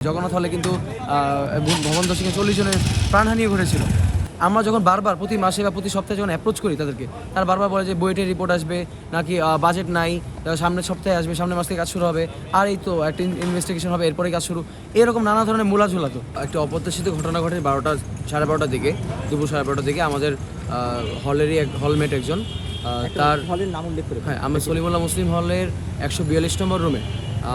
জগন্নাথ হলে কিন্তু আহ, ভবন দশিকে চল্লিশ জনের প্রাণহানি ঘটেছিল। আমরা যখন বারবার প্রতি মাসে বা প্রতি সপ্তাহে যখন অ্যাপ্রোচ করি তাদেরকে তারা বারবার বলে যে বুয়েটের রিপোর্ট আসবে নাকি বাজেট নাই সামনের সপ্তাহে আসবে সামনের মাস থেকে কাজ শুরু হবে আর এই তো একটা ইনভেস্টিগেশন হবে এরপরে কাজ শুরু। এরকম নানা ধরনের মূলা ঝোলা তো। একটা অপ্রত্যাশিত ঘটনা ঘটে বারোটা সাড়ে বারোটার দিকে দুপুর সাড়ে বারোটার দিকে আমাদের হলেরই এক হলমেট একজন তার হলের নাম উল্লেখ করে হ্যাঁ আমি সলিমুল্লাহ মুসলিম হলের একশো বিয়াল্লিশ নম্বর রুমে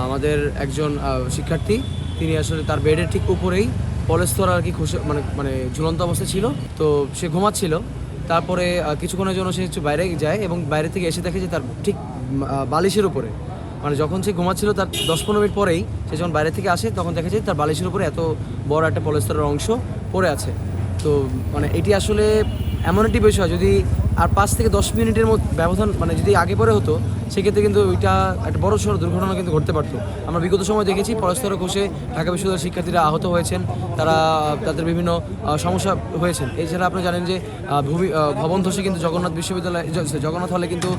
আমাদের একজন শিক্ষার্থী তিনি আসলে তার বেডের ঠিক উপরেই পলেস্তর আর কি খুশে মানে মানে ঝুলন্ত অবস্থায় ছিল। তো সে ঘুমাচ্ছিল। তারপরে কিছুক্ষণের জন্য সে একটু বাইরে যায় এবং বাইরে থেকে এসে দেখে যে তার ঠিক বালিশের উপরে। মানে যখন সে ঘুমাচ্ছিল তার দশ পনেরো মিনিট পরেই সে যখন বাইরে থেকে আসে, তখন দেখে যে তার বালিশের উপরে এত বড় একটা পলেস্তরের অংশ পড়ে আছে। তো মানে এটি আসলে এমন একটি বিষয়, যদি আর পাঁচ থেকে দশ মিনিটের মধ্যে ব্যবধান মানে যদি আগে পরে হতো, সেক্ষেত্রে কিন্তু ওইটা একটা বড় সড়ো দুর্ঘটনা কিন্তু ঘটতে পারতো। আমরা বিগত সময় দেখেছি পরস্পর ঘষে ঢাকা বিশ্ববিদ্যালয়ের শিক্ষার্থীরা আহত হয়েছেন, তারা, তাদের বিভিন্ন সমস্যা হয়েছেন। এছাড়া আপনি জানেন যে ভূমি ভবন ধসে কিন্তু জগন্নাথ বিশ্ববিদ্যালয় জগন্নাথ হলে কিন্তু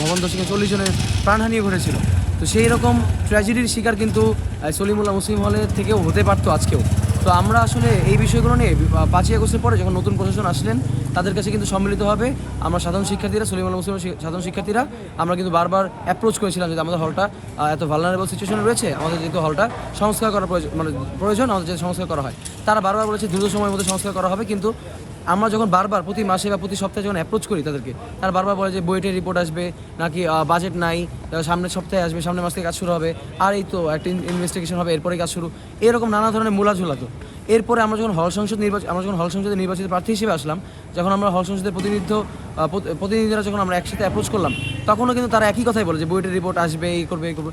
ভবন ধসে কিন্তু চল্লিশ জনের প্রাণহানি ঘটেছিল। তো সেই রকম ট্র্যাজেডির শিকার কিন্তু সলিমুল্লাহ মুসলিম হলের থেকেও হতে পারতো আজকেও। তো আমরা আসলে এই বিষয়গুলো নিয়ে পাঁচই আগস্টের পরে যখন নতুন প্রশাসন আসলেন, তাদের কাছে কিন্তু সম্মিলিতভাবে আমরা সাধারণ শিক্ষার্থীরা, সলিমুল মুসলিম সাধারণ শিক্ষার্থীরা, আমরা কিন্তু বারবার অ্যাপ্রোচ করেছিলাম যে আমাদের হলটা এত ভালনারেবল সিচুয়েশনে রয়েছে, আমাদের যেহেতু হলটা সংস্কার করা প্রয়োজন মানে প্রয়োজন, আমাদের যে সংস্কার করা হয়। তারা বারবার বলেছে দ্রুত সময়ের মধ্যে সংস্কার করা হবে, কিন্তু আমরা যখন বারবার প্রতি মাসে বা প্রতি সপ্তাহে যখন অ্যাপ্রোচ করি তাদেরকে, তারা বারবার বলে যে বুয়েটের রিপোর্ট আসবে, নাকি বাজেট নাই সামনের সপ্তাহে আসবে, সামনের মাস থেকে কাজ শুরু হবে, আর এই তো একটা ইনভেস্টিগেশন হবে এরপরে কাজ শুরু। এরকম নানা ধরনের মূলা তো। এরপরে আমরা যখন হল সংসদ নির্বাচন, আমরা যখন হল সংসদে নির্বাচিত প্রার্থী হিসেবে আসলাম, যখন আমরা হল সংসদের প্রতিনিধিত্ব প্রতি- প্রতিনিধিরা যখন আমরা একসাথে অ্যাপ্রোচ করলাম, তখনও কিন্তু তারা একই কথাই বলে যে বুয়েটের রিপোর্ট আসবে, এই করবে এই করবে।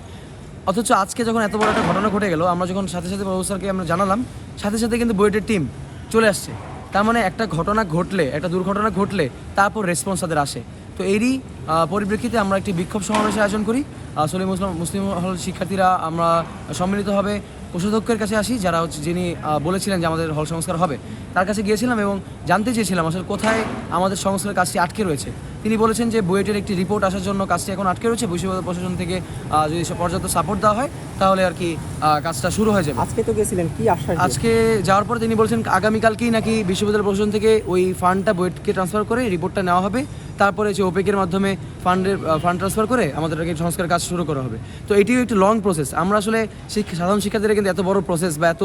অথচ আজকে যখন এত বড় একটা ঘটনা ঘটে গেল, আমরা যখন সাথে সাথে প্রভু স্যারকে আমরা জানালাম, সাথে সাথে কিন্তু বুয়েটের টিম চলে আসছে। তার মানে একটা ঘটনা ঘটলে, একটা দুর্ঘটনা ঘটলে তারপর রেসপন্স তাদের আসে। তো এরই পরিপ্রেক্ষিতে আমরা একটি বিক্ষোভ সমাবেশের আয়োজন করি। সলিম মুসলিম মুসলিম হল শিক্ষার্থীরা আমরা সম্মিলিতভাবে কোষাধ্যক্ষের কাছে আসি, যারা হচ্ছে যিনি বলেছিলেন যে আমাদের হল সংস্কার হবে। তার কাছে গিয়েছিলাম এবং জানতে চেয়েছিলাম আসলে কোথায় আমাদের সংস্কারের কাজটি আটকে রয়েছে। তিনি বলেছেন যে বুয়েটের একটি রিপোর্ট আসার জন্য কাজটি এখন আটকে রয়েছে বিশ্ববিদ্যালয় প্রশাসন থেকে যদি পর্যাপ্ত সাপোর্ট দেওয়া হয় তাহলে আর কি কাজটা শুরু হয়ে যাবে। আজকে তো গেছিলেন কি আশ্বাস আজকে যাওয়ার পর তিনি বলছেন আগামীকালকেই নাকি বিশ্ববিদ্যালয় প্রশাসন থেকে ওই ফান্ডটা বুয়েটকে ট্রান্সফার করে রিপোর্টটা নেওয়া হবে। তারপরে যে ওপেকের মাধ্যমে ফান্ডের ফান্ড ট্রান্সফার করে আমাদের আর সংস্কার কাজ শুরু করা হবে। তো এটিও একটি লং প্রসেস আমরা আসলে শিক্ষা সাধারণ শিক্ষার্থীরা কিন্তু এত বড় প্রসেস বা এত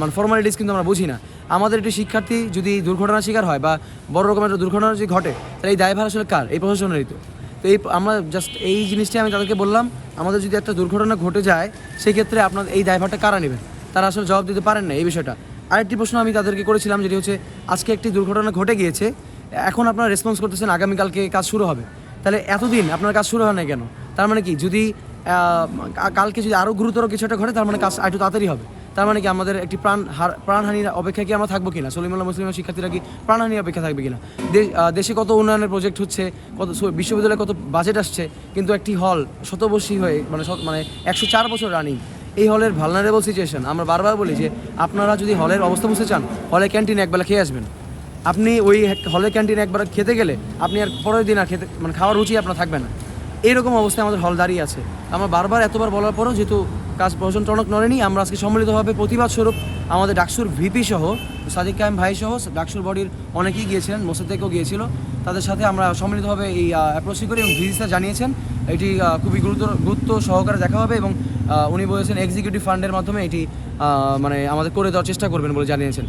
মানে ফর্মালিটিস কিন্তু আমরা বুঝি না। আমাদের একটি শিক্ষার্থী যদি দুর্ঘটনার শিকার হয় বা বড় রকমের একটা দুর্ঘটনা যদি ঘটে তাহলে এই দায়ভার আসলে কার? এই প্রশাসনেরই তো। তো এই আমরা জাস্ট এই জিনিসটাই আমি তাদেরকে বললাম, আমাদের যদি একটা দুর্ঘটনা ঘটে যায়, সেক্ষেত্রে আপনার এই ড্রাইভারটা কারা নেবেন? তারা আসলে জবাব দিতে পারেন না এই বিষয়টা। আরেকটি প্রশ্ন আমি তাদেরকে করেছিলাম, যেটি হচ্ছে আজকে একটি দুর্ঘটনা ঘটে গিয়েছে, এখন আপনারা রেসপন্স করতেছেন আগামীকালকে কাজ শুরু হবে। তাহলে এতদিন আপনার কাজ শুরু হয় না কেন? তার মানে কি, যদি কালকে যদি আরও গুরুতর কিছু একটা ঘটে, তার মানে কাজ একটু তাড়াতাড়ি হবে। তার মানে কি আমাদের একটি প্রাণ প্রাণহানির অপেক্ষা কি আমরা থাকব কিনা? সলিমুল্লাহ মুসলিমের শিক্ষার্থীরা কি প্রাণহানির অপেক্ষা থাকবে কিনা? দেশে কত উন্নয়নের প্রজেক্ট হচ্ছে, কত বিশ্ববিদ্যালয়ে কত বাজেট আসছে, কিন্তু একটি হল শতবর্ষী হয়ে মানে মানে একশো চার বছর রানিং এই হলের ভালনারেবল সিচুয়েশন আমরা বারবার বলি যে আপনারা যদি হলের অবস্থা বুঝতে চান হলে ক্যান্টিনে একবেলা খেয়ে আসবেন। আপনি ওই হলের ক্যান্টিনে একবার খেতে গেলে, আপনি আর পরের দিন আর খেতে মানে খাওয়ার রুচি আপনার থাকবে না। এইরকম অবস্থায় আমাদের হল দাঁড়িয়ে আছে। আমরা বারবার, এতবার বলার পরেও যেহেতু কাজ প্রশাসন টনক নড়েনি, আমরা আজকে সম্মিলিতভাবে প্রতিবাদ স্বরূপ আমাদের ডাকসুর ভিপি সহ, সাদিক কায়েম ভাই সহ, ডাকসুর বডির অনেকেই গিয়েছিলেন মোসাদ্দেকও গিয়েছিল। তাদের সাথে আমরা সম্মিলিতভাবে এই অ্যাপ্রোচি করি এবং ভিজিসা জানিয়েছেন। এটি খুবই গুরুত্ব গুরুত্ব সহকারে দেখা হবে এবং উনি বলেছেন এক্সিকিউটিভ ফান্ডের মাধ্যমে এটি মানে আমাদের করে দেওয়ার চেষ্টা করবেন বলে জানিয়েছেন।